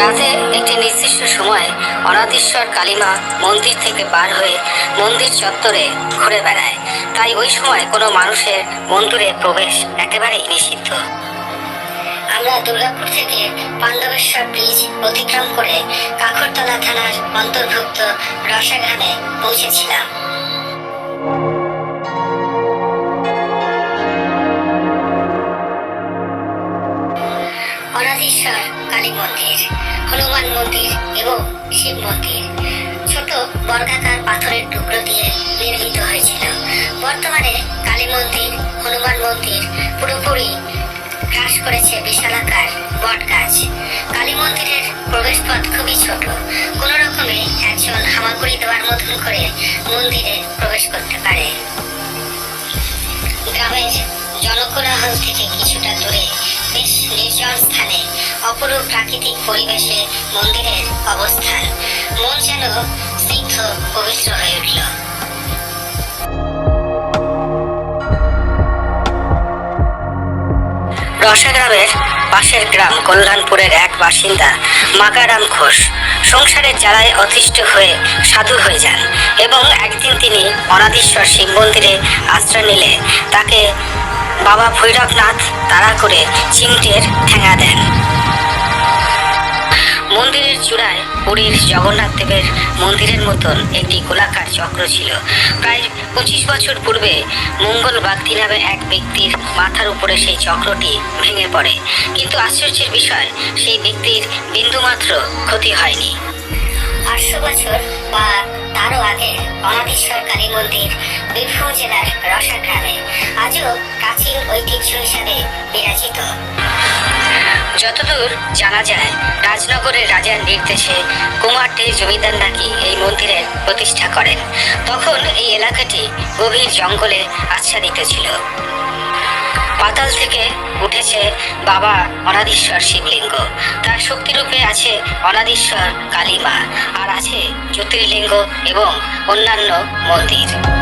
রাতে একটি নির্দিষ্ট সময়ে অনাদিশ্বর কালিমা মন্দির থেকে বার হয়ে মন্দির চত্বরে ঘুরে বেড়ায়। তাই ওই সময় কোনো মানুষের মন্দিরে প্রবেশ একেবারেই নিষিদ্ধ। আমরা দুর্গাপুর থেকে পাণ্ডবেশ্বর ব্রিজ অতিক্রম করে কাখরতলা থানার অন্তর্ভুক্ত রসাগ্রামে পৌঁছেছিলাম। অনাধীশ্বর কালী মন্দির, হনুমান মন্দির এবং শিব মন্দির। ছোট বর্গাকার পাথরের টুকরো দিয়ে নির্মিত হয়েছিল। বর্তমানে কালী মন্দির, হনুমান মন্দির পুরোপুরি হ্রাস করেছে বিশালাকার বট গাছ। কালী মন্দিরের প্রবেশপথ খুবই ছোট। কোনো রকমে একজন হামাগুড়ি দেওয়ার মতন করে মন্দিরে প্রবেশ করতে পারে। গ্রামের জনকোলাহল থেকে কিছুটা দূরে স্থানে অপরূপ প্রাকৃতিক পরিবেশে মন্দিরের অবস্থান। মন যেন স্নিগ্ধ পবিত্র হয়ে উঠল। রসাগ্রামের পাশের গ্রাম কল্যাণপুরের এক বাসিন্দা মাকারাম ঘোষ সংসারের জ্বালায় অতিষ্ঠ হয়ে সাধু হয়ে যান এবং একদিন তিনি অনাদীশ্বর শিব মন্দিরে আশ্রয় নিলে তাকে বাবা ভৈরবনাথ তাড়া করে চিংটের ঠেঙা দেন। মন্দিরের চূড়ায় পুরীর জগন্নাথ দেবের মন্দিরের মতন একটি গোলাকার চক্র ছিল। প্রায় পঁচিশ বছর পূর্বে মঙ্গল বাগদি নামে এক ব্যক্তির মাথার উপরে সেই চক্রটি ভেঙে পড়ে। কিন্তু আশ্চর্যের বিষয়, সেই ব্যক্তির বিন্দুমাত্র ক্ষতি হয়নি। আটশো বছর বা তারও আগে অনাদীশ্বর কালী মন্দির বীরভূম জেলার রসা গ্রামে আজও প্রাচীন ঐতিহ্য হিসাবে বিরাজিত। যতদূর জানা যায়, রাজনগরের রাজার নির্দেশে কুমারটির জমিদার নাকি এই মন্দিরের প্রতিষ্ঠা করেন। তখন এই এলাকাটি গভীর জঙ্গলে আচ্ছাদিত ছিল। পাতাল থেকে উঠেছে বাবা অনাদিশ্বর শিবলিঙ্গ। তার শক্তিরূপে আছে অনাদীশ্বর কালীমা। আর আছে জ্যোতির্লিঙ্গ এবং অন্যান্য মন্দির।